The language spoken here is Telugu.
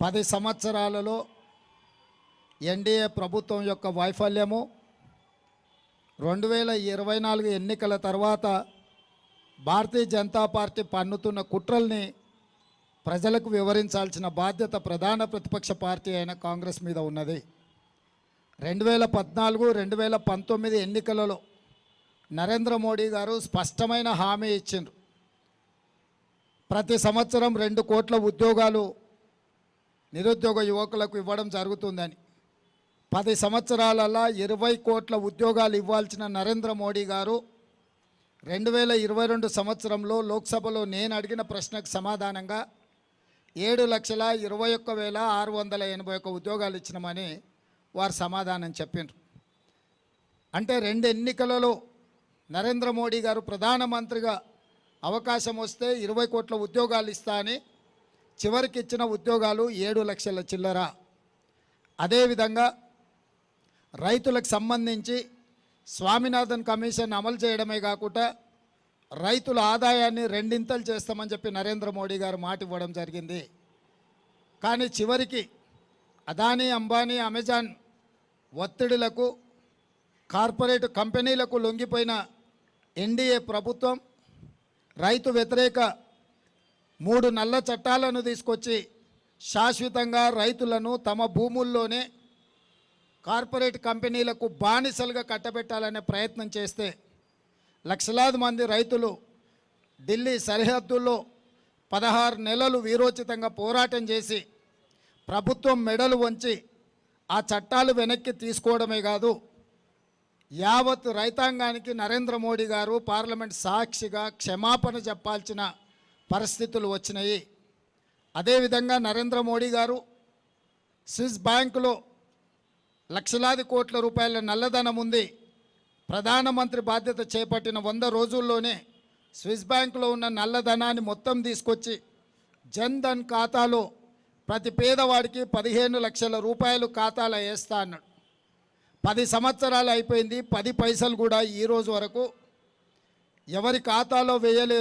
పది సంవత్సరాలలో ఎన్డీఏ ప్రభుత్వం యొక్క వైఫల్యము రెండు వేల ఇరవై నాలుగు ఎన్నికల తర్వాత భారతీయ జనతా పార్టీ పన్నుతున్న కుట్రల్ని ప్రజలకు వివరించాల్సిన బాధ్యత ప్రధాన ప్రతిపక్ష పార్టీ అయిన కాంగ్రెస్ మీద ఉన్నది. రెండు వేల పద్నాలుగు రెండు వేల పంతొమ్మిది ఎన్నికలలో నరేంద్ర మోడీ గారు స్పష్టమైన హామీ ఇచ్చిండ్రు. ప్రతి సంవత్సరం రెండు కోట్ల ఉద్యోగాలు నిరుద్యోగ యువకులకు ఇవ్వడం జరుగుతుందని. పది సంవత్సరాలలో ఇరవై కోట్ల ఉద్యోగాలు ఇవ్వాల్సిన నరేంద్ర మోడీ గారు రెండు వేల ఇరవై రెండు సంవత్సరంలో లోక్సభలో నేను అడిగిన ప్రశ్నకు సమాధానంగా ఏడు లక్షల ఇరవై ఒక్క వేల ఆరు వందల ఎనభై ఒక్క ఉద్యోగాలు ఇచ్చినామని వారు సమాధానం చెప్పిండ్రు. అంటే రెండు ఎన్నికలలో నరేంద్ర మోడీ గారు ప్రధానమంత్రిగా అవకాశం వస్తే ఇరవై కోట్ల ఉద్యోగాలు ఇస్తా అని చివరికి ఇచ్చిన ఉద్యోగాలు ఏడు లక్షల చిల్లర. అదేవిధంగా రైతులకు సంబంధించి స్వామినాథన్ కమిషన్ అమలు చేయడమే కాకుండా రైతుల ఆదాయాన్ని రెండింతలు చేస్తామని చెప్పి నరేంద్ర మోడీ గారు మాట ఇవ్వడం జరిగింది. కానీ చివరికి అదానీ అంబానీ అమెజాన్ ఒత్తిడులకు కార్పొరేట్ కంపెనీలకు లొంగిపోయిన ఎన్డీఏ ప్రభుత్వం రైతు వ్యతిరేక మూడు నల్ల చట్టాలను తీసుకొచ్చి శాశ్వతంగా రైతులను తమ భూముల్లోనే కార్పొరేట్ కంపెనీలకు బానిసలుగా కట్టబెట్టాలనే ప్రయత్నం చేస్తే లక్షలాది మంది రైతులు ఢిల్లీ సరిహద్దుల్లో పదహారు నెలలు వీరోచితంగా పోరాటం చేసి ప్రభుత్వం మెడలు వంచి ఆ చట్టాలు వెనక్కి తీసుకోవడమే కాదు యావత్ రైతాంగానికి నరేంద్ర మోడీ గారు పార్లమెంట్ సాక్షిగా క్షమాపణ చెప్పాల్సిన పరిస్థితులు వచ్చినాయి. అదేవిధంగా నరేంద్ర మోడీ గారు స్విస్ బ్యాంకులో లక్షలాది కోట్ల రూపాయల నల్లధనం ఉంది. ప్రధానమంత్రి బాధ్యత చేపట్టిన వంద రోజుల్లోనే స్విస్ బ్యాంకులో ఉన్న నల్లధనాన్ని మొత్తం తీసుకొచ్చి జన్ ధన్ ఖాతాలో ప్రతి పేదవాడికి పదిహేను లక్షల రూపాయలు ఖాతాలో వేస్తా అన్నాడు. పది సంవత్సరాలు అయిపోయింది పది పైసలు కూడా ఈ రోజు వరకు ఎవరి ఖాతాలో వేయలేదు.